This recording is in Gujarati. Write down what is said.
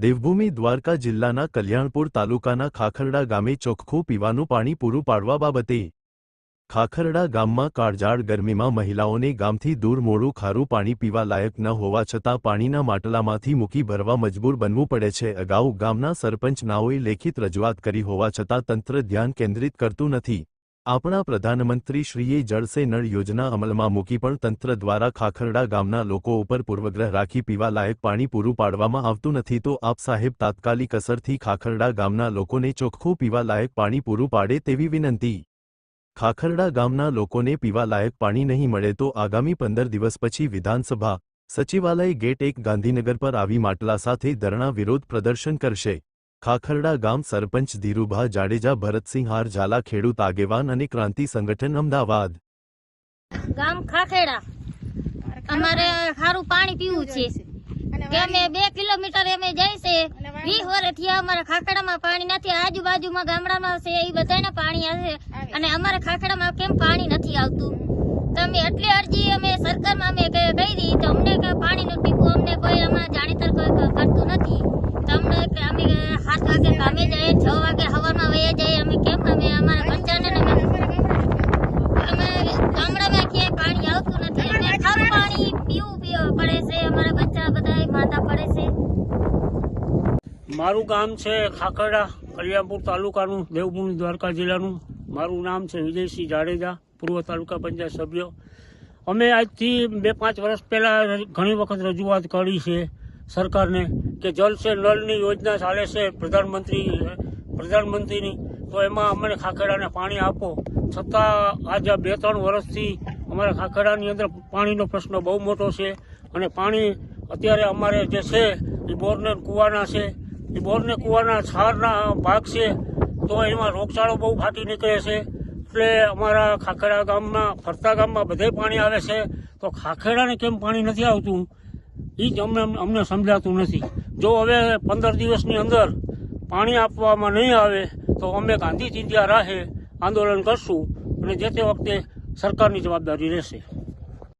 દેવભૂમિ દ્વારકા જિલ્લાના કલ્યાણપુર તાલુકાના ખાખરડા ગામે ચોખ્ખું પીવાનું પાણી પૂરું પાડવા બાબતે ખાખરડા ગામમાં કાળઝાળ ગરમીમાં મહિલાઓને ગામથી દૂર મોડું ખારું પાણી પીવા લાયક ન હોવા છતાં પાણીના માટલામાંથી મૂકી ભરવા મજબૂર બનવું પડે છે. અગાઉ ગામના સરપંચ નાઓએ લેખિત રજૂઆત કરી હોવા છતાં તંત્ર ધ્યાન કેન્દ્રિત કરતું નથી. આપણા પ્રધાનમંત્રી શ્રીએ જળસે નળ યોજના અમલમાં મૂકી પણ તંત્ર દ્વારા ખાખરડા ગામના લોકો ઉપર પૂર્વગ્રહ રાખી પીવા લાયક પાણી પૂરું પાડવામાં આવતું નથી તો આપ સાહેબ તાત્કાલિક અસરથી ખાખરડા ગામના લોકોને ચોખ્ખું પીવા લાયક પાણી પૂરું પાડે તેવી વિનંતી. ખાખરડા ગામના લોકોને પીવા લાયક પાણી નહીં મળે તો આગામી પંદર દિવસ પછી વિધાનસભા સચિવાલય ગેટ એક ગાંધીનગર પર આવી માટલા સાથે ધરણા વિરોધ પ્રદર્શન કરશે. ખાખરડા ગામ સરપંચ ધીરુભા જાડેજા, ભરતસિંહ હાર, ઝાલા ખેડૂત આગેવાન અને ક્રાંતિ સંગઠન અમદાવાદ. ગામ ખાખેડા. અમારે સારું પાણી પીવું છે. કે અમે બે કિલોમીટર અમે જાય છે. વીસ વર્ષથી અમારે ખાખડામાં પાણી નથી. આજુબાજુમાં ગામડામાં છે એ બધાને પાણી આવે અને અમારે ખાખડામાં કેમ પાણી નથી આવતું? તો અમે એટલી અરજી અમે સરકારમાં અમે કરી તો અમને પાણી નથી પીવું અમને કોઈ અમારે જાણીતર કોઈ ક- કરતું નથી તો અમને કે અમે સાત વાગે કામે જઈએ છ વાગે સવારમાં વયા જઈએ અમે કેમ અમે અમારા બચ્ચાને ને અમે અમે ગામડામાં ક્યાંય પાણી આવતું નથી અને ખારું પાણી પીવું પીવું પડે છે અમારા બચ્ચા બધા માંદા પડે છે મારું ગામ છે ખાખરડા કલ્યાણપુર તાલુકાનું, દેવભૂમિ દ્વારકા જિલ્લાનું. મારું નામ છે વિજયસિંહ જાડેજા, પૂર્વ તાલુકા પંચાયત સભ્ય. અમે આજથી બે પાંચ વર્ષ પહેલાં ઘણી વખત રજૂઆત કરી છે સરકારને કે જલ છે નળની યોજના ચાલે છે પ્રધાનમંત્રી, પ્રધાનમંત્રીની. તો એમાં અમને ખાખેડાને પાણી આપો. છતાં આજે બે ત્રણ વર્ષથી અમારા ખાખેડાની અંદર પાણીનો પ્રશ્ન બહુ મોટો છે. અને પાણી અત્યારે અમારે જે છે એ બોરને કૂવાના છે. એ બોરને કૂવાના છારના ભાગ છે, તો એમાં રોગચાળો બહુ ફાટી નીકળે છે. એટલે અમારા ખાખેડા ગામમાં, ફરતા ગામમાં બધે પાણી આવે છે. તો ખાખેડાને કેમ પાણી નથી આવતું? એ જ અમને અમને સમજાતું નથી. જો હવે પંદર દિવસની અંદર પાણી આપવામાં નહીં આવે, તો અમે ગાંધી ચિંધ્યા રાહે આંદોલન કરશું અને જે તે વખતે સરકારની જવાબદારી રહેશે.